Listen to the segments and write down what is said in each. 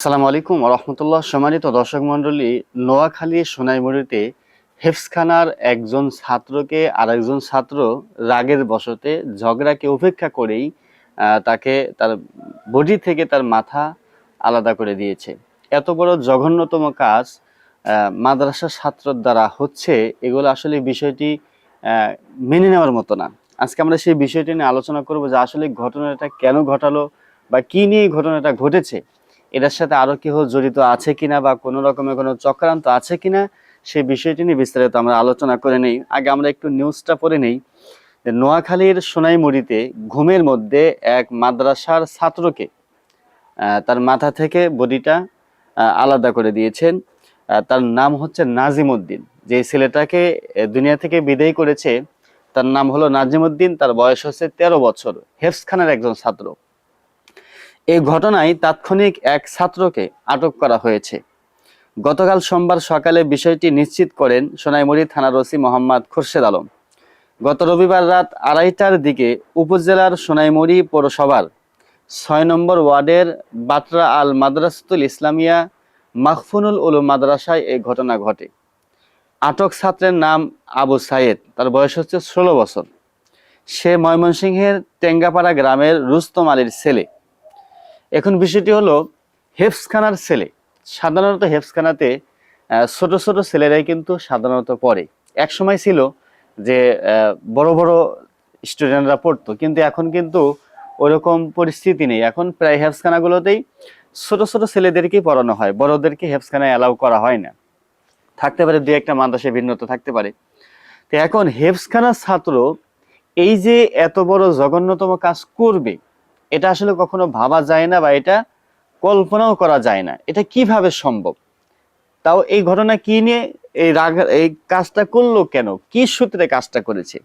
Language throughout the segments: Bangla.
আসসালামু আলাইকুম রহমতুল্লাহ সম্মানিত দর্শক মণ্ডলী, নোয়াখালী সোনাইমুড়িতে হেফসখানার একজন ছাত্রকে আর একজন ছাত্র রাগের বশতে ঝগড়াকে উপেক্ষা করেই তাকে তার বডি থেকে তার মাথা আলাদা করে দিয়েছে। এত বড় জঘন্যতম কাজ মাদ্রাসা ছাত্রর দ্বারা হচ্ছে, এগুলো আসলে বিষয়টি মেনে নেওয়ার মতো না। আজকে আমরা সেই বিষয়টি নিয়ে আলোচনা করব যে আসলে ঘটনাটা কেন ঘটালো বা কী নিয়ে ঘটনাটা ঘটেছে। এটার সাথে আরও কেউ জড়িত আছে কিনা বা কোনো রকমের কোনো চক্রান্ত আছে কিনা, সেই বিষয়টি নিয়ে বিস্তারিত আমরা আলোচনা করে নেই। আগে আমরা একটু নিউজটা পড়ে নেই। নোয়াখালীর সোনাইমুড়িতে ঘুমের মধ্যে এক মাদ্রাসার ছাত্রকে তার মাথা থেকে বডিটা আলাদা করে দিয়েছেন। তার নাম হচ্ছে নাজিম উদ্দিন যে ছেলেটাকে দুনিয়া থেকে বিদায় করেছে, তার নাম হলো নাজিম উদ্দিন তার বয়স হচ্ছে তেরো বছর। হেফস খানের একজন ছাত্র। এই ঘটনায় তাৎক্ষণিক এক ছাত্রকে আটক করা হয়েছে। গতকাল সোমবার সকালে বিষয়টি নিশ্চিত করেন সোনাইমুড়ি থানার ওসি মোহাম্মদ খুরশেদ আলম। গত রবিবার রাত আড়াইটার দিকে উপজেলার সোনাইমুড়ি পৌরসভার ছয় নম্বর ওয়ার্ডের বাটরা আল মাদ্রাসাতুল ইসলামিয়া মাহফুনুল উলুম মাদ্রাসায় এই ঘটনা ঘটে। আটক ছাত্রের নাম আবু সাইদ তার বয়স হচ্ছে ষোলো বছর। সে ময়মনসিংহের টেঙ্গাপাড়া গ্রামের রুস্তম আলীর ছেলে। এখন বিষয়টি হলো হেফসখানার ছেলে। সাধারণত হেফসখানাতে ছোট ছোট ছেলেরাই কিন্তু সাধারণত পড়ে। এক সময় ছিল যে বড় বড় স্টুডেন্টরা পড়তো, কিন্তু এখন কিন্তু ওরকম পরিস্থিতি নেই। এখন প্রায় হেফসখানাগুলোতেই ছোট ছোট ছেলেদেরকেই পড়ানো হয়, বড়দেরকে হেফসখানায় অ্যালাউ করা হয় না। থাকতে পারে দু একটা মাদ্রাসায় ভিন্নতা থাকতে পারে। তো এখন হেফসখানার ছাত্র এই যে এত বড় জঘন্যতম কাজ করবে এটা আসলে কখনো ভাবা যায় না বা এটা কল্পনাও করা যায় না। এটা কীভাবে সম্ভব? তাও এই ঘটনা কি নিয়ে এই রাগ, এই কাজটা করল কেন? কি সূত্রে কাজটা করেছে?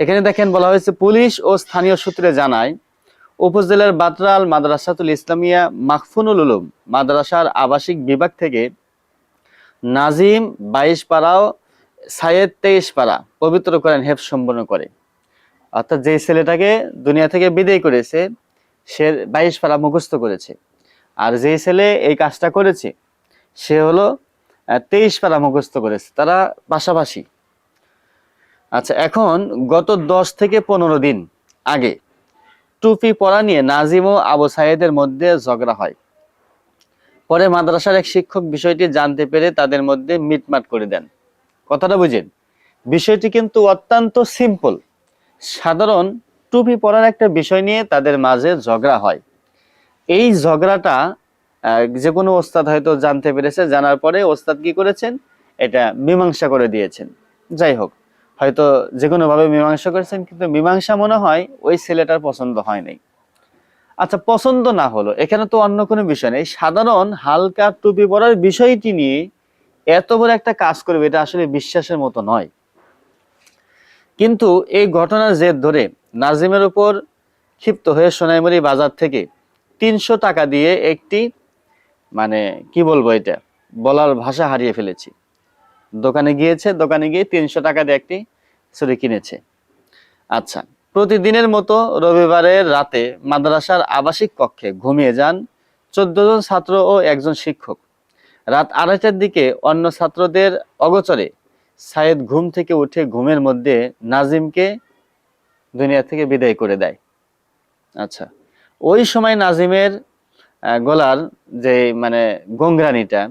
এখানে দেখেন বলা হয়েছে, পুলিশ ও স্থানীয় সূত্রে জানায়, উপজেলার বাতরাল মাদ্রাসাতুল ইসলামিয়া মাখফুনুল উলুম, মাদ্রাসার আবাসিক বিভাগ থেকে নাজিম বাইশ পাড়াও সায়েদ তেইশ পাড়া পবিত্র করেন, হেফ সম্পন্ন করে। অর্থাৎ যে ছেলেটাকে দুনিয়া থেকে বিদায় করেছে, সে বাইশ পারা মুখস্থ করেছে। আর যে ছেলে এই কাজটা করেছে, সে হলো তেইশ পারা মুখস্থ করেছে, তারা পাশাপাশি। আচ্ছা এখন গত দশ থেকে পনেরো দিন আগে টুপি পরা নিয়ে নাজিম ও আবু সাইদের মধ্যে ঝগড়া হয়। পরে মাদ্রাসার এক শিক্ষক বিষয়টি জানতে পেরে তাদের মধ্যে মিটমাট করে দেন। কথাটা বুঝেন, বিষয়টি কিন্তু অত্যন্ত সিম্পল সাধারণ টুপি পরার একটা বিষয় নিয়ে তাদের মাঝে ঝগড়া হয়। এই ঝগড়াটা যে কোনো ওস্তাদ হয়তো জানতে পেরেছে, জানার পরে ওস্তাদ কি করেছেন? এটা মীমাংসা করে দিয়েছেন। যাই হোক, হয়তো যে কোনো ভাবে মীমাংসা করেছেন, কিন্তু মীমাংসা মনে হয় ওই ছেলেটার পছন্দ হয় নাই। আচ্ছা পছন্দ না হলো, এখানে তো অন্য কোনো বিষয় নেই। সাধারণ হালকা টুপি পরার বিষয়টি নিয়ে এত বড় একটা কাজ করবে, এটা আসলে বিশ্বাসের মতো নয়। কিন্তু এই ঘটনার জের ধরে নাজিমের উপর ক্ষিপ্ত হয়ে সোনাইমুড়ি বাজার থেকে তিনশো টাকা দিয়ে একটি মানে কি বলব এটা, বলার ভাষা হারিয়ে ফেলেছি। দোকানে গিয়েছে, দোকানে গিয়ে তিনশো টাকা দিয়ে একটি ছুরি কিনেছে। আচ্ছা প্রতিদিনের মতো রবিবারের রাতে মাদ্রাসার আবাসিক কক্ষে ঘুমিয়ে যান চোদ্দ জন ছাত্র ও একজন শিক্ষক। রাত আড়াইটার দিকে অন্য ছাত্রদের অগোচরে সায়েদ ঘুম থেকে উঠে ঘুমের মধ্যে নাজিমকে দুনিয়া থেকে বিদায় করে দেয়। আচ্ছা ওই সময় নাজিমের গলার যে মানে গঙ্গরানিটা,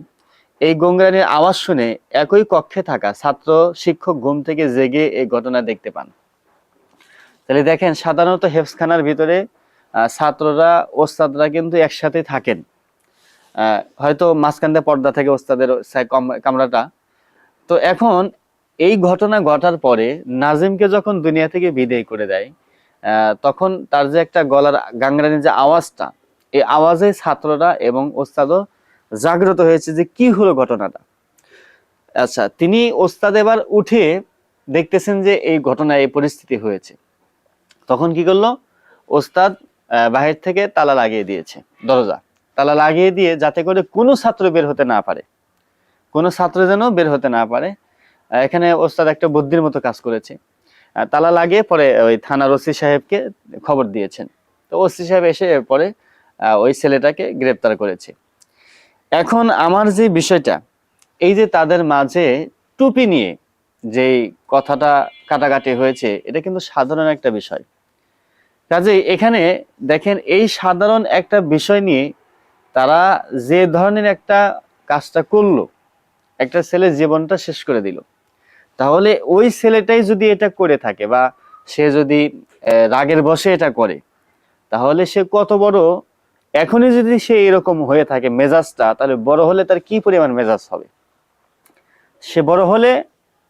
এই গঙ্গরানির আওয়াজ শুনে একই কক্ষে থাকা ছাত্র শিক্ষক ঘুম থেকে জেগে এই ঘটনা দেখতে পান। তাহলে দেখেন, সাধারণত হেফসখানার ভিতরে ছাত্ররা, ওস্তাদরা কিন্তু একসাথে থাকেন। হয়তো মাঝখান দিয়ে পর্দা থেকে ওস্তাদের কামরাটা। তো এখন এই ঘটনা ঘটার পরে নাজিমকে যখন দুনিয়া থেকে বিদায় করে দেয় তখন তার যে একটা গলার গাংরানির যে আওয়াজটা, এই আওয়াজে ছাত্ররা এবং ওস্তাদও জাগ্রত হয়েছে যে কি হলো ঘটনাটা। আচ্ছা তিনি ওস্তাদ এবার উঠে দেখতেছেন যে এই ঘটনা এই পরিস্থিতি হয়েছে। তখন কি করল? ওস্তাদ বাহির থেকে তালা লাগিয়ে দিয়েছে, দরজা। তালা লাগিয়ে দিয়ে যাতে করে কোনো ছাত্র বের হতে না পারে। কোনো ছাত্র যেন বের হতে না পারে। এখানে ওস্তাদ একটা বুদ্ধির মতো কাজ করেছে। তালা লাগিয়ে পরে ওই থানার ওসি সাহেবকে খবর দিয়েছেন। তো ওসি সাহেব এসে পরে ওই ছেলেটাকে গ্রেপ্তার করেছে। এখন আমার যে বিষয়টা, এই যে তাদের মাঝে টুপি নিয়ে যে কথাটা কাটাকাটি হয়েছে, এটা কিন্তু সাধারণ একটা বিষয়। কাজেই এখানে দেখেন, এই সাধারণ একটা বিষয় নিয়ে তারা যে ধরনের একটা কাজটা করল, একটা ছেলের জীবনটা শেষ করে দিল। তাহলে ওই ছেলেটাই যদি এটা করে থাকে বা সে যদি রাগের বসে এটা করে, তাহলে সে কত বড়, এখনই যদি সে এরকম হয়ে থাকে মেজাজটা, তাহলে বড় হলে তার কি পরিমাণ মেজাজ হবে? সে বড় হলে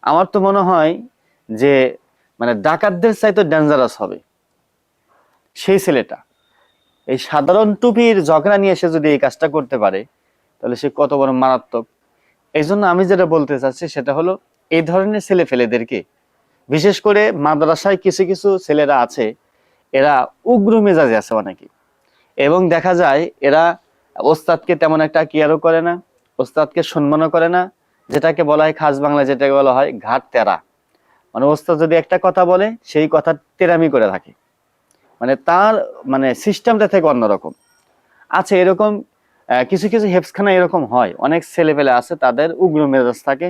আমার তো মনে হয় যে মানে ডাকাতদের চাইতে ডেঞ্জারাস হবে সেই ছেলেটা। এই সাধারণ টুপির ঝগড়া নিয়ে সে যদি এই কাজটা করতে পারে, তাহলে সে কত বড় মারাত্মক। এই জন্য আমি যেটা বলতে চাচ্ছি সেটা হলো এই ধরনের ছেলে ফেলেদেরকে বিশেষ করে মাদ্রাসায় কিছু কিছু ছেলেরা আছে, এরা উগ্র মেজাজে আছে অনেকে। এবং দেখা যায় এরা ওস্তাদকে তেমন একটা কেয়ারও করে না, ওস্তাদকে সম্মানও করে না, যেটাকে বলা হয় খাস বাংলা যেটাকে বলা হয় ঘাট তেরা। মানে ওস্তাদ যদি একটা কথা বলে, সেই কথা তেরামি করে থাকে। মানে তার মানে সিস্টেমটা থেকে অন্যরকম। আছে এরকম কিছু কিছু হেফসখানা এরকম হয়। অনেক ছেলেপেলে আছে, তাদের উগ্র মেজাজ থাকে।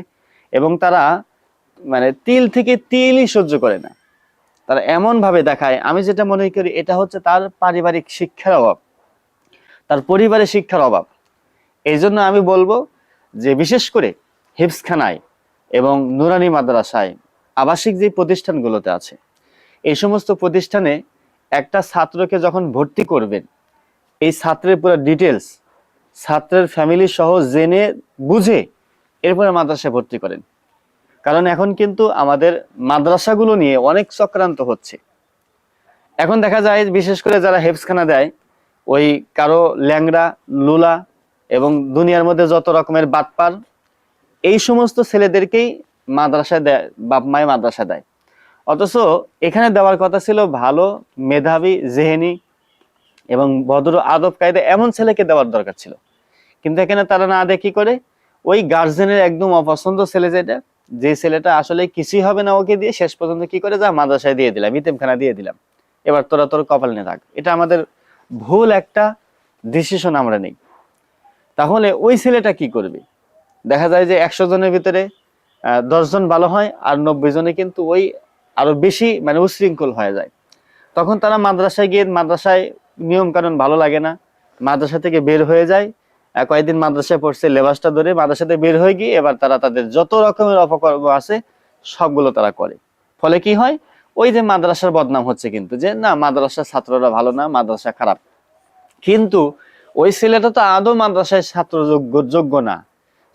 এবং তারা মানে তিল থেকে তিলই সহ্য করে না। তারা এমন ভাবে দেখায়, আমি যেটা মনে করি এটা হচ্ছে তার পারিবারিক শিক্ষার অভাব, তার পরিবারের শিক্ষার অভাব। এই জন্য আমি বলব যে বিশেষ করে হিপসখানায় এবং নুরানি মাদ্রাসায় আবাসিক যে প্রতিষ্ঠানগুলোতে আছে, এই সমস্ত প্রতিষ্ঠানে একটা ছাত্রকে যখন ভর্তি করবেন, এই ছাত্রের পুরো ডিটেলস ছাত্রের ফ্যামিলি সহ জেনে বুঝে এরপরে মাদ্রাসায় ভর্তি করেন। কারণ এখন কিন্তু আমাদের মাদ্রাসাগুলো নিয়ে অনেক চক্রান্ত হচ্ছে। এখন দেখা যায়, বিশেষ করে যারা হেফসখানা দেয়, ওই কারও ল্যাংড়া, লুলা এবং দুনিয়ার মধ্যে যত রকমের বাটপার, এই সমস্ত ছেলেদেরকেই মাদ্রাসায় দেয়, বাপ মায় মাদ্রাসা দেয়। অথচ এখানে দেওয়ার কথা ছিল ভালো, মেধাবী, জেহেনি এবং ভদ্র আদব কায়দা এমন ছেলেকে দেওয়ার দরকার ছিল। কিন্তু এখানে তারা না দেখে করে? ওই গার্জেনের একদম অপছন্দ ছেলে যেটা, যে ছেলেটা আসলে কিছুই হবে না ওকে দিয়ে, শেষ পর্যন্ত কি করে যা, মাদ্রাসায় দিয়ে দিলাম, ইতেমখানা দিয়ে দিলাম। এবার তোরা তোর কপাল নিয়ে থাক এটা আমাদের ভুল একটা ডিসিশন আমরা নেই। তাহলে ওই ছেলেটা কি করবে? দেখা যায় যে একশো জনের ভিতরে দশজন ভালো হয় আর নব্বই জনে কিন্তু ওই আরও বেশি মানে উশৃঙ্খল হয়ে যায়। তখন তারা মাদ্রাসায় গিয়ে, মাদ্রাসায় নিয়ম কানুন ভালো লাগে না। মাদ্রাসা থেকে বের হয়ে যায়। কয়েকদিন মাদ্রাসায় পড়ছে, লেবাসটা ধরে মাদ্রাসাতে বের হয়ে গিয়ে এবার তারা তাদের যত রকমের অপকর্ম আছে, সবগুলো তারা করে। ফলে কি হয়? ওই যে মাদ্রাসার বদনাম হচ্ছে কিন্তু যে, না, মাদ্রাসার ছাত্ররা ভালো না, মাদ্রাসা খারাপ। কিন্তু ওই ছেলেটা তো আদৌ মাদ্রাসায় ছাত্র যোগ্য যোগ্য না।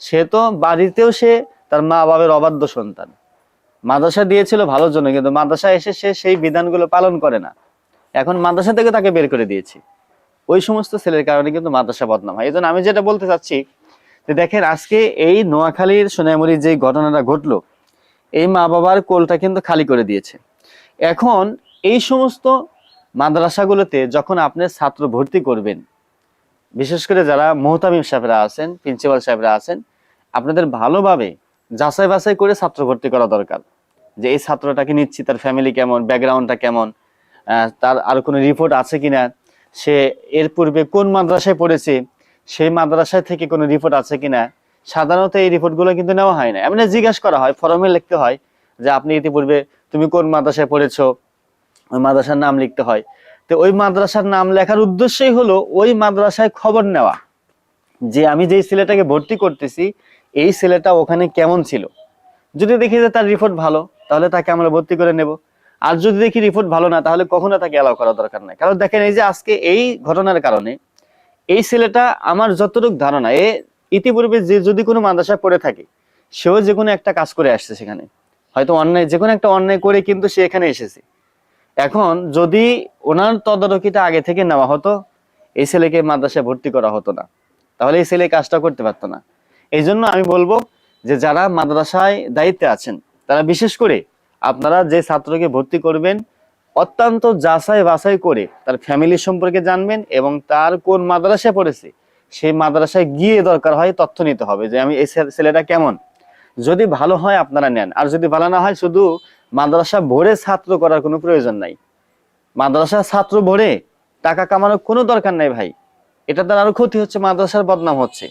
সে তো বাড়িতেও সে তার মা বাবার অবাধ্য সন্তান। মাদ্রাসা দিয়েছিল ভালোর জন্য, কিন্তু মাদ্রাসা এসে সে সেই বিধানগুলো পালন করে না। এখন মাদ্রাসা থেকে তাকে বের করে দিয়েছি। ওই সমস্ত ছেলের কারণে কিন্তু মাদ্রাসা বদনাম হয়। এই আমি যেটা বলতে চাচ্ছি যে দেখেন, আজকে এই নোয়াখালীর সোনামুড়ির যে ঘটনাটা ঘটলো, এই মা বাবার কোলটা কিন্তু খালি করে দিয়েছে। এখন এই সমস্ত মাদ্রাসাগুলোতে যখন আপনি ছাত্র ভর্তি করবেন, বিশেষ করে যারা মোহতামিম সাহেবরা আছেন, প্রিন্সিপাল সাহেবরা আছেন, আপনাদের ভালোভাবে যাচাই বাছাই করে ছাত্র ভর্তি করা দরকার। যে এই ছাত্রটাকে নিচ্ছি তার ফ্যামিলি কেমন ব্যাকগ্রাউন্ডটা কেমন তার আর কোনো রিপোর্ট আছে কিনা সে এর পূর্বে কোন মাদ্রাসায় পড়েছে, সেই মাদ্রাসায় থেকে কোনো রিপোর্ট আছে কিনা? সাধারণত এই রিপোর্টগুলো কিন্তু নেওয়া হয় না। এমনি জিজ্ঞাসা করা হয় ফর্মে লিখতে হয় যে আপনি ইতিপূর্বে তুমি কোন মাদ্রাসায় পড়েছো, ওই মাদ্রাসার নাম লিখতে হয়। তো ওই মাদ্রাসার নাম লেখার উদ্দেশ্যই হলো ওই মাদ্রাসায় খবর নেওয়া। যে আমি যেই ছেলেটাকে ভর্তি করতেছি, এই ছেলেটা ওখানে কেমন ছিল? যদি দেখি যে তার রিপোর্ট ভালো, তাহলে তাকে আমরা ভর্তি করে নেব। আর যদি দেখি রিপোর্ট ভালো না, তাহলে কখনো তাকে অ্যালাউ করা দরকার নাই। কারণ দেখেন এই যে আজকে এই ঘটনার কারণে এই ছেলেটা আমার যতটুকু ধারণা, এ ইতিপূর্বে যে যদি কোনো মাদ্রাসায় পড়ে থাকে, সেও যে কোনো একটা কাজ করে আসছে সেখানে। হয়তো অন্যায়, যে কোনো একটা অন্যায় করে কিন্তু সে এখানে এসেছে। এখন যদি ওনার তদারকিটা আগে থেকে নেওয়া হতো, এই ছেলেকে মাদ্রাসায় ভর্তি করা হতো না, তাহলে এই ছেলে কাজটা করতে পারতো না। এই জন্য আমি বলব যে যারা মাদ্রাসায় দায়িত্বে আছেন, তারা বিশেষ করে আপনারা যে ছাত্রকে ভর্তি করবেন, অত্যন্ত যাচাই বাছাই করে তার ফ্যামিলি সম্পর্কে জানবেন এবং তার কোন মাদ্রাসায় পড়েছে, সেই মাদ্রাসায় গিয়ে দরকার হয় তথ্য নিতে হবে যে আমি এই ছেলেটা কেমন। যদি ভালো হয় আপনারা নেন, আর যদি ভালো না হয় শুধু মাদ্রাসা ভরে ছাত্র করার কোনো প্রয়োজন নাই। মাদ্রাসা ছাত্র ভরে টাকা কামানোর কোনো দরকার নাই ভাই। এটা তার আরও ক্ষতি হচ্ছে, মাদ্রাসার বদনাম হচ্ছে।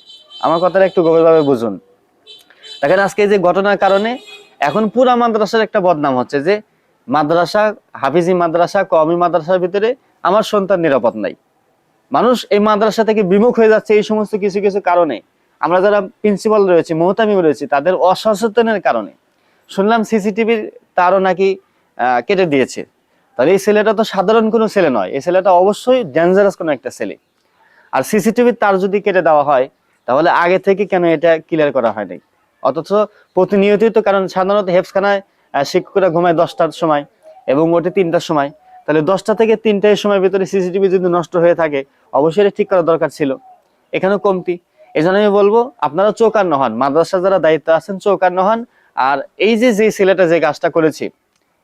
আমার কথাটা একটু গভীরভাবে বুঝুন। দেখেন আজকে যে ঘটনার কারণে এখন পুরা মাদ্রাসার একটা বদনাম হচ্ছে যে মাদ্রাসা, হাফিজি মাদ্রাসা কমি মাদ্রাসার ভিতরে আমার সন্তান নিরাপদ নাই। মানুষ এই মাদ্রাসা থেকে বিমুখ হয়ে যাচ্ছে এই সমস্ত কিছু কিছু কারণে। আমরা যারা প্রিন্সিপাল রয়েছে, মোহতামিম রয়েছে, তাদের অসচেতনের কারণে। শুনলাম সিসিটিভির তারও নাকি কেটে দিয়েছে। তাহলে এই ছেলেটা তো সাধারণ কোনো ছেলে নয়। এই ছেলেটা অবশ্যই ডেঞ্জারাস কোনো একটা ছেলে। আর সিসিটিভির তার যদি কেটে দেওয়া হয়, তাহলে আগে থেকে কেন এটা ক্লিয়ার করা হয়নি অথচ প্রতিনিয়তই তো, কারণ সাধারণত হেফসখানায় শিক্ষকরা ঘুমায় দশটার সময় এবং ওঠে তিনটার সময়। তাহলে দশটা থেকে তিনটার সময় ভিতরে সিসিটিভি যদি নষ্ট হয়ে থাকে, অবশ্যই এটা ঠিক করা দরকার ছিল। এখানেও কমতি। এই জন্য আমি বলব, আপনারা চৌকান্ন হন মাদ্রাসা যারা দায়িত্ব আছেন চৌকান্ন হন আর এই যে যে ছেলেটা যে কাজটা করেছি,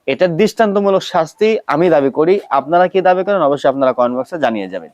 এটার দৃষ্টান্তমূলক শাস্তি আমি দাবি করি। আপনারা কি দাবি করেন, অবশ্যই আপনারা কমেন্ট বক্সে জানিয়ে যাবেন।